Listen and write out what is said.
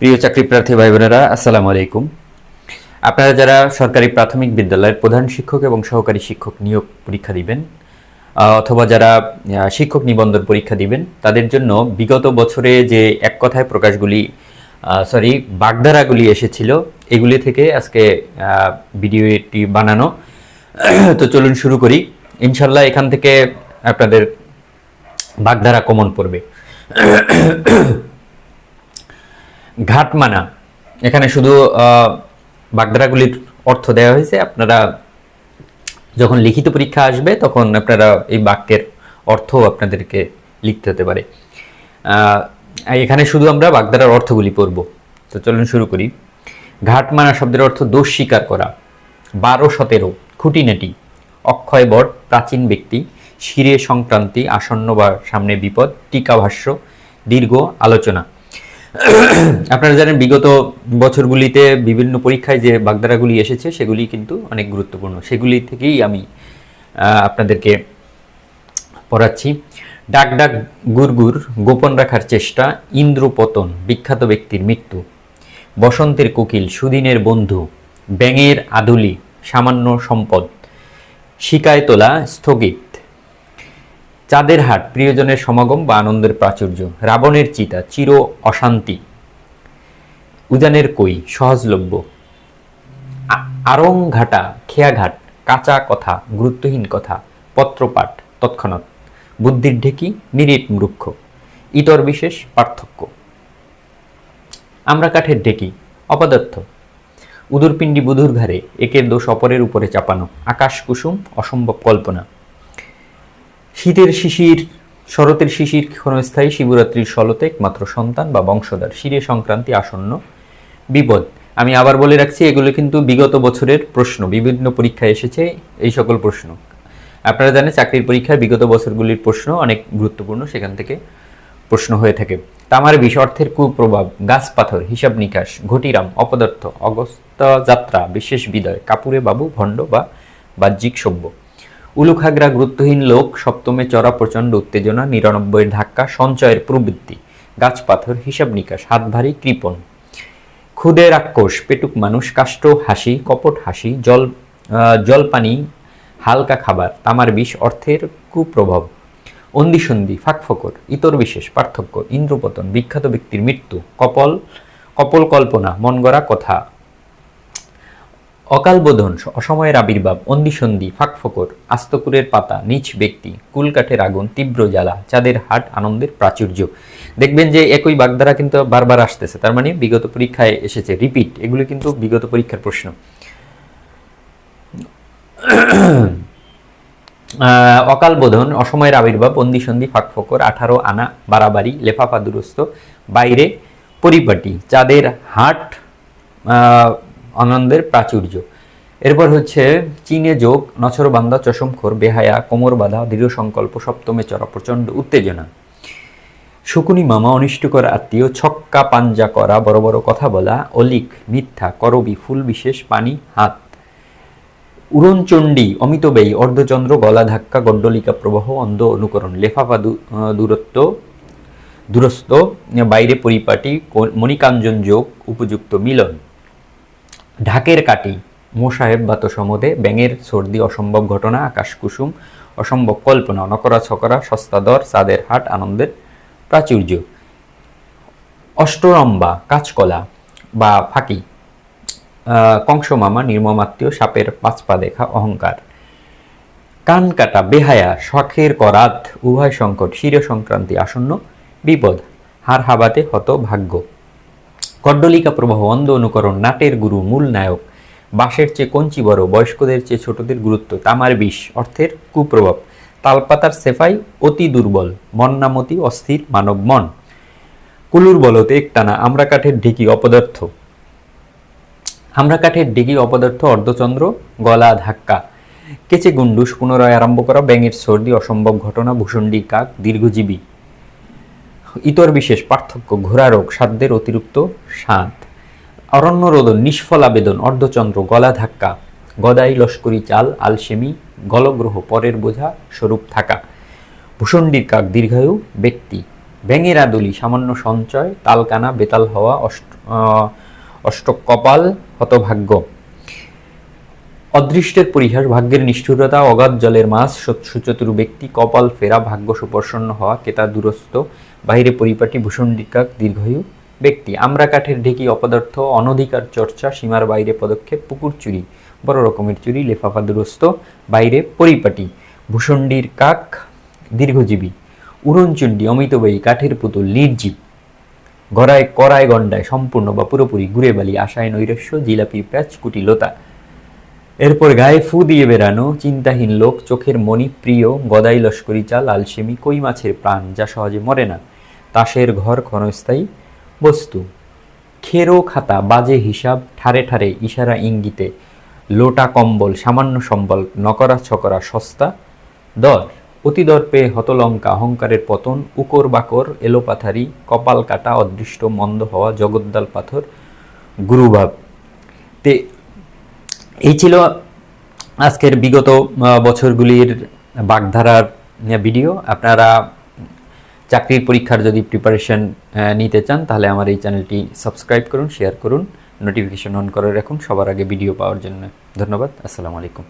প্রিয় চাকরি প্রার্থী ভাই বোনেরা আসসালামু আলাইকুম। আপনারা যারা সরকারি প্রাথমিক বিদ্যালয়ের প্রধান শিক্ষক এবং সহকারী শিক্ষক নিয়োগ পরীক্ষা দিবেন অথবা যারা শিক্ষক নিবন্ধন পরীক্ষা দিবেন, তাদের জন্য বিগত বছরে যে এক কথায় প্রকাশগুলি সরি বাগধারাগুলি এসেছিল, এগুলি থেকে আজকে ভিডিওটি বানানো। তো চলুন শুরু করি। ইনশাল্লাহ এখান থেকে আপনাদের বাগধারা কমন পড়বে। ঘাটমানা, এখানে শুধু বাগধারাগুলির অর্থ দেওয়া হয়েছে। আপনারা যখন লিখিত পরীক্ষা আসবে, তখন আপনারা এই বাক্যের অর্থ আপনাদেরকে লিখতে হতে পারে। এখানে শুধু আমরা বাগধারার অর্থগুলি পড়ব। তো চলুন শুরু করি। ঘাটমানা শব্দের অর্থ দোষ স্বীকার করা। বারো সতেরো, খুঁটিনাটি। অক্ষয় বট প্রাচীন ব্যক্তি। শিরে সংক্রান্তি, আসন্ন বা সামনে বিপদ, টিকাভাষ্য, দীর্ঘ আলোচনা। আপনারা জানেন বিগত বছরগুলিতে বিভিন্ন পরীক্ষায় যে বাগধারাগুলি এসেছে, সেগুলি কিন্তু অনেক গুরুত্বপূর্ণ। সেগুলি থেকেই আমি আপনাদেরকে পড়াচ্ছি। ডাক ডাক গুরগুর গোপন রাখার চেষ্টা, ইন্দ্রপতন, বিখ্যাত ব্যক্তির মৃত্যু, বসন্তের কোকিল, সুদিনের বন্ধু, ব্যাঙের আদুলি, সামান্য সম্পদ, শিকায় তোলা, স্থগিত চাঁদের হাট, প্রিয়জনের সমাগম বা আনন্দের প্রাচুর্য, রাবণের চিতা, চির অশান্তি। উজানের কই, সহজলভ্য। আরংঘাটা খেয়াঘাট, কাঁচা কথা, গুরুত্বহীন কথা, পত্রপাঠ, তৎক্ষণাৎ। বুদ্ধির ঢেকি, নিরিট মূর্খ। ইতর বিশেষ, পার্থক্য। আমরা কাঠের ঢেকি, অপদার্থ। উদুরপিণ্ডি বুধুর ঘাড়ে, একের দোষ অপরের উপরে চাপানো। আকাশ কুসুম, অসম্ভব কল্পনা। শীতের শিশির, শরতের শিশির ক্ষণস্থায়ী শিবরাত্রির সলতে একমাত্র সন্তান বা বংশধর। শিরে সংক্রান্তি আসন্ন বিপদ। আমি আবার বলে রাখছি, এগুলো কিন্তু বিগত বছরের প্রশ্ন, বিভিন্ন পরীক্ষায় এসেছে এই সকল প্রশ্ন। আপনারা জানেন, চাকরির পরীক্ষায় বিগত বছরগুলির প্রশ্ন অনেক গুরুত্বপূর্ণ, সেখান থেকে প্রশ্ন হয়ে থাকে। তামার বিষ অর্থের কুপ্রভাব, গাছ পাথর, হিসাব নিকাশ, ঘটিরাম, অপদার্থ অগস্ত যাত্রা বিশেষ বিদয়, কাপুরে বাবু, ভণ্ড বা বাহ্যিক সভ্য। উলুখাগড়া গুরুত্বহীন লোক, সপ্তমে চড়া, প্রচণ্ড উত্তেজনা, নিরানব্বইয়ের ধাক্কা, সঞ্চয়ের প্রবৃত্তি গাছপাথর হিসাব নিকাশ, হাত ভারী কৃপণ। ক্ষুদে রাক্ষস পেটুক মানুষ কাষ্ট হাসি, কপট হাসি, জল জলপানি, হালকা খাবার, তামার বিষ, অর্থের কুপ্রভাব অন্দিসন্ধি ফাঁকফোকর, ইতর বিশেষ, পার্থক্য, ইন্দ্রপতন, বিখ্যাত ব্যক্তির মৃত্যু, কপল কপল কল্পনা মন গড়া কথা। অকালবোধন অসময়ের আবির্ভাব অন্দিসন্ধি ফাঁকফোকর আস্তকুরের পাতা, নিচ ব্যক্তি, কুলকাঠের আগুন, তীব্র জ্বালা, চাঁদের হাট, আনন্দের প্রাচুর্য। দেখবেন যে একই বাগধারা কিন্তু বারবার আসতেছে, তার মানে বিগত পরীক্ষায় এসেছে। রিপিট, এগুলো কিন্তু বিগত পরীক্ষার প্রশ্ন। অকাল বোধন, অসময়ের আবির্ভাব বন্দিসন্ধি ফাঁকফোকর আঠারো আনা, বাড়াবাড়ি লেফাফা দুরস্ত বাইরে পরিপাটি, চাঁদের হাট আনন্দের প্রাচুর্য। এরপর হচ্ছে চীনে যোগ, নছরবান্দা, চশমখোর, বেহায়া কোমর বাঁধা দৃঢ় সংকল্প সপ্তমে চড়া, প্রচণ্ড উত্তেজনা। শকুনি মামা, অনিষ্টকর আত্মীয়, ছক্কা পাঞ্জা করা, বড় বড় কথা বলা, অলিক, মিথ্যা, করবি, ফুল বিশেষ, পানি, হাত। উড়নচণ্ডী অমিতব্যয়ী অর্ধচন্দ্র, গলা ধাক্কা, গড্ডলিকা প্রবাহ, অন্ধ অনুকরণ, লেফাফা দূরত্ব, দূরস্থ, বাইরে পরিপাটি মণিকাঞ্জন যোগ, উপযুক্ত মিলন। ঢাকের কাটি মোসাহেব বাত সমদে ব্যাঙের সর্দি অসম্ভব ঘটনা, আকাশ কুসুম, অসম্ভব কল্পনা, নকরা ছকরা, সস্তা দর চাঁদের হাট, আনন্দের প্রাচুর্য। অষ্টরম্বা, কাঁচকলা বা ফাঁকি কংসমামা কংস নির্মমাত্মীয় সাপের পাঁচ পা দেখা, অহংকার। কান কাটা, বেহায়া, শখের করাত, উভয় সংকট শির সংক্রান্তি আসন্ন, বিপদ, হার হাবাতে হত ভাগ্য কড্ডলিকা প্রবাহ অন্ধ অনুকরণ, নাটের গুরু, মূল নায়ক। বাঁশের চেয়ে কঞ্চি বড়, বয়স্কদের চেয়ে ছোটদের গুরুত্ব, তামার বিষ, অর্থের কুপ্রভাব। তালপাতার সেফাই অতি দুর্বল মন্নামতি অস্থির মানব মন। কুলুর বলতে একটানা, আমরা কাঠের ঢেকি অপদার্থ। আমরা কাঠের ডিগি অপদার্থ, অর্ধচন্দ্র, গলা ধাক্কা। কেচে গুন্ডুস পুনরায় আরম্ভ করা ব্যাঙের সর্দি, অসম্ভব ঘটনা, ভূষণ্ডী কাক, দীর্ঘজীবী। ইতর বিশেষ পার্থক্য ঘোড়া রোগ, সাধ্যের অতিরিক্ত স্বাদ। অরণ্য রোদন, নিষ্ফল আবেদন, অর্ধচন্দ্র, গলা ধাক্কা, গদাই লস্করি চাল, আলসেমি, গলগ্রহ, পরের বোঝা, স্বরূপ থাকা। ভূষণ্ডীর কাক, দীর্ঘায়ু ব্যক্তি। ব্যাঙের আদুলি, সামান্য সঞ্চয়, তালকানা, বেতাল হওয়া, অষ্ট অষ্টকপাল, হতভাগ্য। অদৃষ্টের পরিহাস, ভাগ্যের নিষ্ঠুরতা, অগাধ জলের মাছ সুচতুর ব্যক্তি, কপাল ফেরা, ভাগ্য সুপ্রসন্ন হওয়া, কেতা দুরস্ত বাইরে পরিপাটি, ভূষণ্ডিকাক, দীর্ঘায়ু ব্যক্তি। আমরা কাঠের ঢেকি, অপদার্থ, অনধিকার চর্চা, সীমার বাইরে পদক্ষেপ, পুকুর চুরি, বড় রকমের চুরি, লেফাফা দুরস্ত বাইরে পরিপাটি, ভূষণ্ডির কাক, দীর্ঘজীবী, উড়নচণ্ডী অমিতবায়ী কাঠের পুতুল, নির্জীব, গড়ায় কড়ায় গন্ডায় সম্পূর্ণ বা পুরোপুরি ঘুরে বালি আশায় নৈরস্য জিলাপি, প্যাচ, কুটিলতা। এরপর গায়ে ফু দিয়ে বেরানো চিন্তাহীন লোক, চোখের মণি প্রিয়, গদাই লস্করি চাল, আলসেমি, কই মাছের প্রাণ, যা সহজে মরে না। তাসের ঘর ক্ষণস্থায়ী বস্তু। খেরো খাতা, বাজে হিসাব, ঠারে ঠারে ইশারা ইঙ্গিতে, লোটা কম্বল, সামান্য সম্বল, নকরা ছকরা সস্তা দর। অতিদর পেয়ে হতলঙ্কা, অহংকারের পতন, উকর বাকর, এলোপাথারি, কপাল কাটা, অদৃষ্ট, মন্দ হওয়া, জগদ্দাল পাথর, গুরুভাব। তে এই ছিল আজকের বিগত বছরগুলির বাগধারার ভিডিও আপনারা চাকরির পরীক্ষার যদি প্রিপারেশন নিতে চান, তাহলে আমার এই চ্যানেলটি সাবস্ক্রাইব করুন শেয়ার করুন নোটিফিকেশন অন করে রাখুন। সবার আগে ভিডিও পাওয়ার জন্য ধন্যবাদ। আসসালামু আলাইকুম।